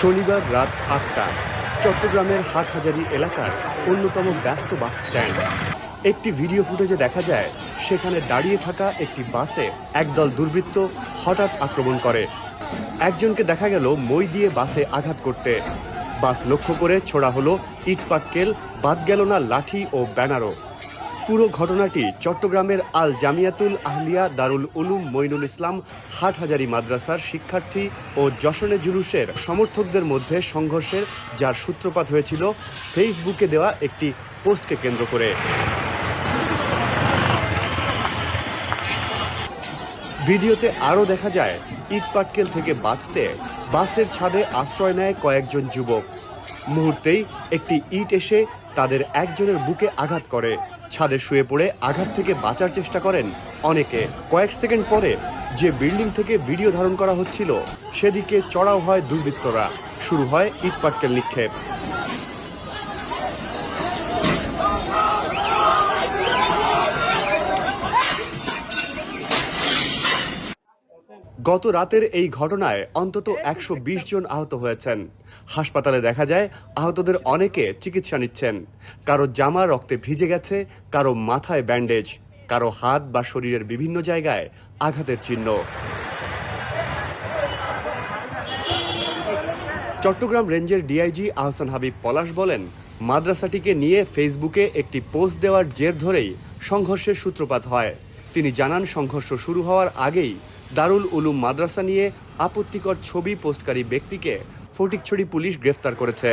শনিবার রাত আটটা, চট্টগ্রামের হাটহাজারি এলাকার অন্যতম ব্যস্ত বাস স্ট্যান্ড। একটি ভিডিও ফুটেজে দেখা যায়, সেখানে দাঁড়িয়ে থাকা একটি বাসে একদল দুর্বৃত্ত হঠাৎ আক্রমণ করে। একজনকে দেখা গেল মই দিয়ে বাসে আঘাত করতে। বাস লক্ষ্য করে ছোড়া হলো ইটপাটকেল, বাদ গেল না লাঠি ও ব্যানারও। পুরো ঘটনাটি চট্টগ্রামের আল জামিয়াতুল আহলিয়া দারুল উলুম মইনুল ইসলাম হাটহাজারী মাদ্রাসার শিক্ষার্থী ও যশনে জুলুসের সমর্থকদের মধ্যে সংঘর্ষের, যার সূত্রপাত হয়েছিল ফেসবুকে দেওয়া একটি পোস্টকে কেন্দ্র করে। ভিডিওতে আরও দেখা যায়, ইট পাটকেল থেকে বাঁচতে বাসের ছাদে আশ্রয় নেয় কয়েকজন যুবক। মুহূর্তেই একটি ইট এসে তাদের একজনের বুকে আঘাত করে। ছাদে শুয়ে পড়ে আঘাত থেকে বাঁচার চেষ্টা করেন অনেকে। কয়েক সেকেন্ড পরে যে বিল্ডিং থেকে ভিডিও ধারণ করা হচ্ছিল, সেদিকে চড়াও হয় দুর্বৃত্তরা। শুরু হয় ইটপাটকেল নিক্ষেপ। গত রাতের এই ঘটনায় অন্তত একশো বিশ জন আহত হয়েছেন। হাসপাতালে দেখা যায়, আহতদের অনেকে চিকিৎসা নিচ্ছেন। কারও জামা রক্তে ভিজে গেছে, কারও মাথায় ব্যান্ডেজ, কারও হাত বা শরীরের বিভিন্ন জায়গায় আঘাতের চিহ্ন। চট্টগ্রাম রেঞ্জের ডিআইজি আহসান হাবিব পলাশ বলেন, মাদ্রাসাটিকে নিয়ে ফেসবুকে একটি পোস্ট দেওয়ার জের ধরেই সংঘর্ষের সূত্রপাত হয়। তিনি জানান, সংঘর্ষ শুরু হওয়ার আগেই দারুল উলুম মাদ্রাসা নিয়ে আপত্তিকর ছবি পোস্টকারী ব্যক্তিকে ফটিকছড়ি পুলিশ গ্রেফতার করেছে।